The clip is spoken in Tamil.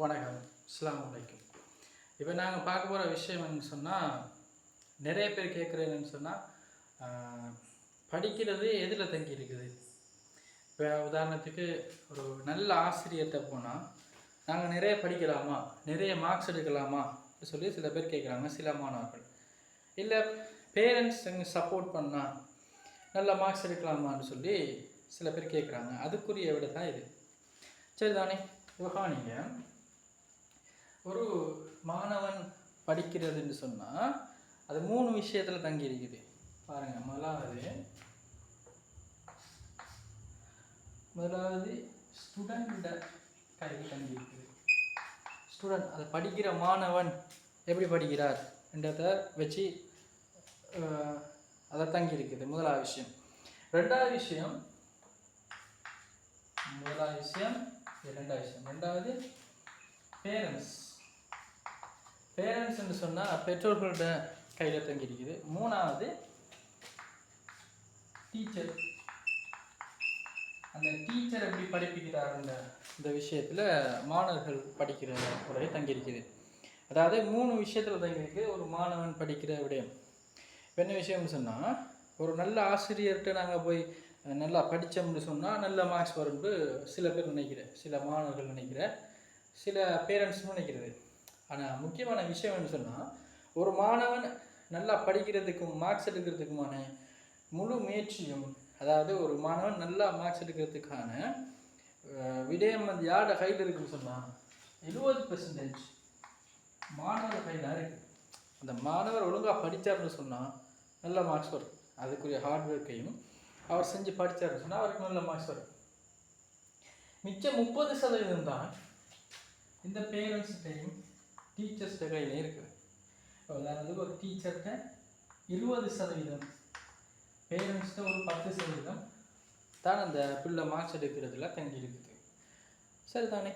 வணக்கம். இஸ்லாம் அலைக்கும். இப்போ நாங்கள் பார்க்க போகிற விஷயம் என்னன்னு சொன்னால் நிறைய பேர் கேட்குறேன்னு சொன்னால் படிக்கிறது எதில் தங்கி இருக்குது? இப்போ உதாரணத்துக்கு ஒரு நல்ல ஆசிரியர்கிட்ட போனால் நாங்கள் நிறைய படிக்கலாமா? நிறைய மார்க்ஸ் எடுக்கலாமா? சொல்லி சில பேர் கேட்குறாங்க சில மாணவர்கள். இல்லை பேரண்ட்ஸ் எங்கள் சப்போர்ட் பண்ணால் நல்ல மார்க்ஸ் எடுக்கலாமான்னு சொல்லி சில பேர் கேட்குறாங்க அதுக்குரிய விட தான் இது. சரி சரிதானே நீங்கள் ஒரு மாணவன் படிக்கிறதுன்னு சொன்னால் அது மூணு விஷயத்தில் தங்கி இருக்குது பாருங்க முதலாவது முதலாவது ஸ்டூடெண்ட் கல்வி தங்கி இருக்குது ஸ்டூடெண்ட் அதை படிக்கிற மாணவன் எப்படி படிக்கிறார் என்றதை வச்சு அதை தங்கி இருக்குது முதலாவது விஷயம். ரெண்டாவது விஷயம் முதலாவது விஷயம் இது ரெண்டாவது விஷயம். ரெண்டாவது பேரண்ட்ஸ் பேரண்ட்ஸ்ன்னு சொன்னால் பெற்றோர்களோட கையில் தங்கியிருக்குது மூணாவது டீச்சர் அந்த டீச்சர் எப்படி படிப்பிக்கிறார் இந்த விஷயத்தில் மாணவர்கள் படிக்கிற முறையை தங்கியிருக்குது அதாவது மூணு விஷயத்தில் தங்கியிருக்கு ஒரு மாணவன் படிக்கிற விடயம். என்ன விஷயம்னு சொன்னால் ஒரு நல்ல ஆசிரியர்கிட்ட நாங்கள் போய் நல்லா படித்தோம்னு சொன்னால் நல்ல மார்க்ஸ் வரும்னு சில பேர் நினைக்கிறேன். சில மாணவர்கள் நினைக்கிற சில பேரண்ட்ஸும் நினைக்கிறது. ஆனால் முக்கியமான விஷயம் என்ன சொன்னால் ஒரு மாணவன் நல்லா படிக்கிறதுக்கும் மார்க்ஸ் எடுக்கிறதுக்குமான முழு முயற்சியும் அதாவது ஒரு மாணவன் நல்லா மார்க்ஸ் எடுக்கிறதுக்கான விடயம் வந்து யாரோட கையில் இருக்குன்னு சொன்னால் எழுபது பெர்சன்டேஜ் மாணவர் கையில் இருக்குது அந்த மாணவர் ஒழுங்காக படித்தார்னு சொன்னால் நல்ல மார்க்ஸ் வரும். அதுக்குரிய ஹார்ட் ஒர்க்கையும் அவர் செஞ்சு படித்தார்னு சொன்னால் அவருக்கு நல்ல மார்க்ஸ் வரும். மிச்சம் முப்பது சதவீதம் தான் இந்த பேரண்ட்ஸ்கிட்டையும் டீச்சர்ஸ்ட கையிலையும் இருக்குது இப்போ உதாரணத்துக்கு ஒரு டீச்சர்கிட்ட இருபது சதவீதம் பேரண்ட்ஸ்கிட்ட ஒரு பத்து சதவீதம் தான் அந்த பிள்ளை மார்க்ஸ் எடுக்கிறதுல தங்கி இருக்குது சரிதானே?